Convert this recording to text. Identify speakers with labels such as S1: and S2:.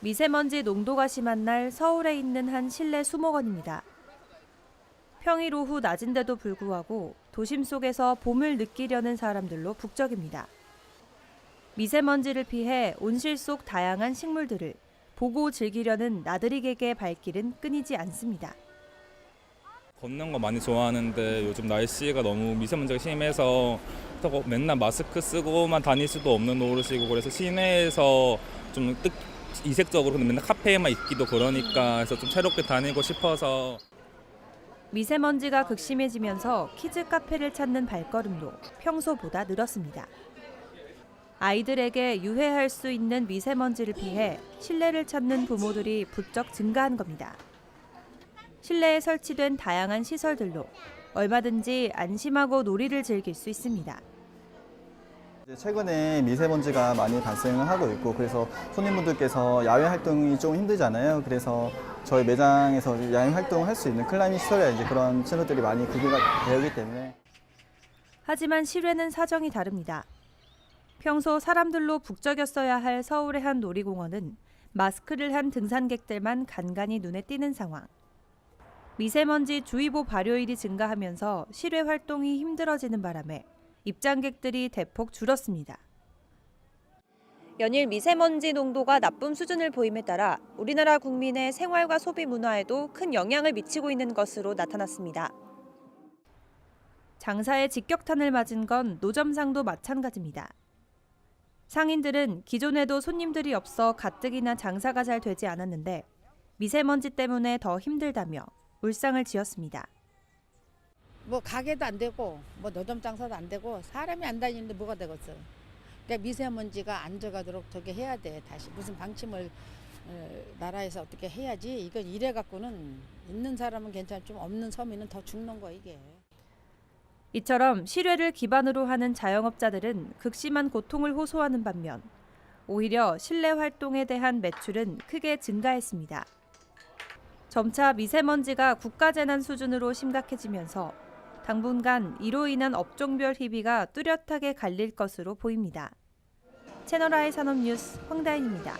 S1: 미세먼지 농도가 심한 날 서울에 있는 한 실내 수목원입니다. 평일 오후 낮인데도 불구하고 도심 속에서 봄을 느끼려는 사람들로 북적입니다. 미세먼지를 피해 온실 속 다양한 식물들을 보고 즐기려는 나들이객의 발길은 끊이지 않습니다.
S2: 걷는 거 많이 좋아하는데 요즘 날씨가 너무 미세먼지가 심해서 맨날 마스크 쓰고만 다닐 수도 없는 노릇이고 그래서 시내에서 좀 뜻, 이색적으로 맨날 카페에만 있기도 그러니까 그래서 좀 새롭게 다니고 싶어서
S1: 미세먼지가 극심해지면서 키즈 카페를 찾는 발걸음도 평소보다 늘었습니다. 아이들에게 유해할 수 있는 미세먼지를 피해 실내를 찾는 부모들이 부쩍 증가한 겁니다. 실내에 설치된 다양한 시설들로 얼마든지 안심하고 놀이를 즐길 수 있습니다.
S3: 최근에 미세먼지가 많이 발생을 하고 있고 그래서 손님분들께서 야외 활동이 좀 힘들잖아요. 그래서 저희 매장에서 야외 활동을 할수 있는 클라이밍 시설이나 이제 그런 시설들이 많이 구비가 되었기 때문에
S1: 하지만 실외는 사정이 다릅니다. 평소 사람들로 북적였어야 할 서울의 한 놀이공원은 마스크를 한 등산객들만 간간히 눈에 띄는 상황. 미세먼지 주의보 발효일이 증가하면서 실외 활동이 힘들어지는 바람에 입장객들이 대폭 줄었습니다. 연일 미세먼지 농도가 나쁨 수준을 보임에 따라 우리나라 국민의 생활과 소비 문화에도 큰 영향을 미치고 있는 것으로 나타났습니다. 장사에 직격탄을 맞은 건 노점상도 마찬가지입니다. 상인들은 기존에도 손님들이 없어 가뜩이나 장사가 잘 되지 않았는데 미세먼지 때문에 더 힘들다며 울상을 지었습니다.
S4: 뭐 가게도 안 되고 뭐 노점 장사도 안 되고 사람이 안 다니는데 뭐가 되겠어. 그러니까 미세먼지가 안 들어가도록 저게 해야 돼. 다시 무슨 방침을 어, 나라에서 어떻게 해야지. 이건 이래 갖고는 있는 사람은 괜찮지만 없는 서민은 더 죽는 거 이게.
S1: 이처럼 실외를 기반으로 하는 자영업자들은 극심한 고통을 호소하는 반면 오히려 실내 활동에 대한 매출은 크게 증가했습니다. 점차 미세먼지가 국가재난 수준으로 심각해지면서 당분간 이로 인한 업종별 희비가 뚜렷하게 갈릴 것으로 보입니다. 채널I 산업뉴스 황다인입니다.